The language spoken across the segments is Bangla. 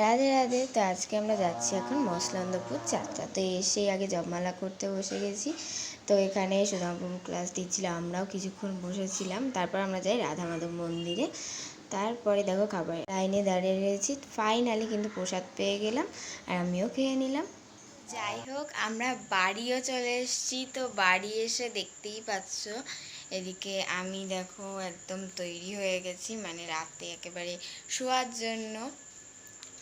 রাধে রাধে। তো আজকে আমরা যাচ্ছি এখন মসলন্দপুর যাত্রা। তো এসে আগে জপমালা করতে বসে গেছি। তো এখানে সুধামপুর ক্লাস দিচ্ছিল, আমরাও কিছুক্ষণ বসেছিলাম। তারপর আমরা যাই রাধা মাধব মন্দিরে। তারপরে দেখো খাবার লাইনে দাঁড়িয়ে রয়েছি। ফাইনালি কিন্তু প্রসাদ পেয়ে গেলাম আর আমিও খেয়ে নিলাম। যাই হোক, আমরা বাড়িও চলে এসেছি। তো বাড়ি এসে দেখতেই পাচ্ছ, এদিকে আমি দেখো একদম তৈরি হয়ে গেছি। মানে রাতে একেবারে শোয়ার জন্য।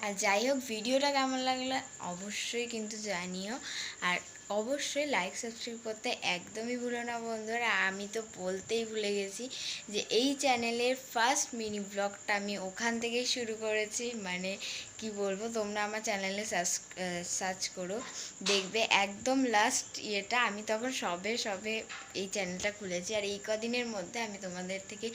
আর যাই হোক ভিডিওটা কেমন লাগল অবশ্যই কিন্তু জানিও। আর অবশ্যই লাইক সাবস্ক্রাইব করতে একদমই ভুলো না বন্ধুরা। আমি তো বলতেই ভুলে গেছি যে এই চ্যানেলের ফার্স্ট মিনি ব্লগটা আমি ওখান থেকেই শুরু করেছি। মানে কি বলব, তোমরা আমার চ্যানেলে সার্চ করো, দেখবে একদম লাস্ট ইয়েটা। আমি তখন সবে সবে এই চ্যানেলটা খুলেছি আর এই কদিনের মধ্যে আমি তোমাদের থেকে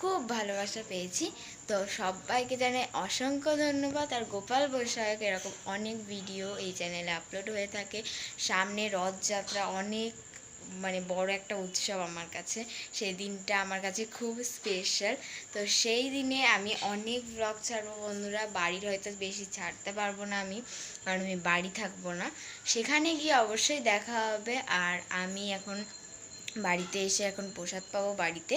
খুব ভালোবাসা পেয়েছি। তো সবাইকে জানাই অসংখ্য ধন্যবাদ। আর গোপাল বৈশাখ এরকম অনেক ভিডিও এই চ্যানেলে আপলোড হয়ে থাকে। সামনে রথযাত্রা অনেক মানে বড় একটা উৎসব আমার কাছে। সেই দিনটা আমার কাছে খুব স্পেশাল তো সেই দিনে আমি অনেক ব্লগ ছাড়বো বন্ধুরা, বাড়ির হয়তো বেশি ছাড়তে পারব না আমি, কারণ আমি বাড়ি থাকব না। সেখানে গিয়ে অবশ্যই দেখা হবে, আর আমি এখন বাড়িতে এসে এখন প্রসাদ পাবো বাড়িতে।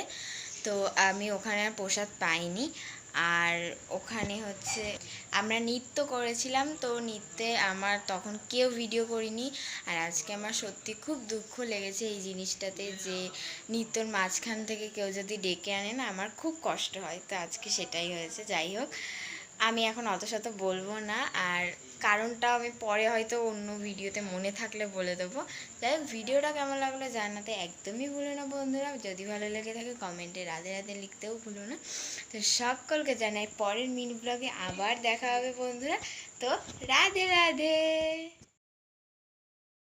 তো আমি ওখানে আর প্রসাদ পাইনি। আর ওখানে হচ্ছে আমরা নৃত্য করেছিলাম, তো নৃত্যে আমার তখন কেউ ভিডিও করিনি। আর আজকে আমার সত্যি খুব দুঃখ লেগেছে এই জিনিসটাতে যে নৃত্যর মাঝখান থেকে কেউ যদি ডেকে আনে না, আমার খুব কষ্ট হয়। তো আজকে সেটাই হয়েছে, যাই হোক। আমি এখন অত শত বলব না, আর কারণটা আমি পরে হয়তো অন্য ভিডিওতে মনে থাকলে বলে দেবো। যাই হোক, ভিডিওটা কেমন লাগল জানাতে একদমই ভুলো না বন্ধুরা। যদি ভালো লেগে থাকে কমেন্টে রাধে রাধে লিখতেও ভুলো না। তো সকলকে জানাই পরের মিনি ব্লগে আবার দেখা হবে বন্ধুরা। তো রাধে রাধে।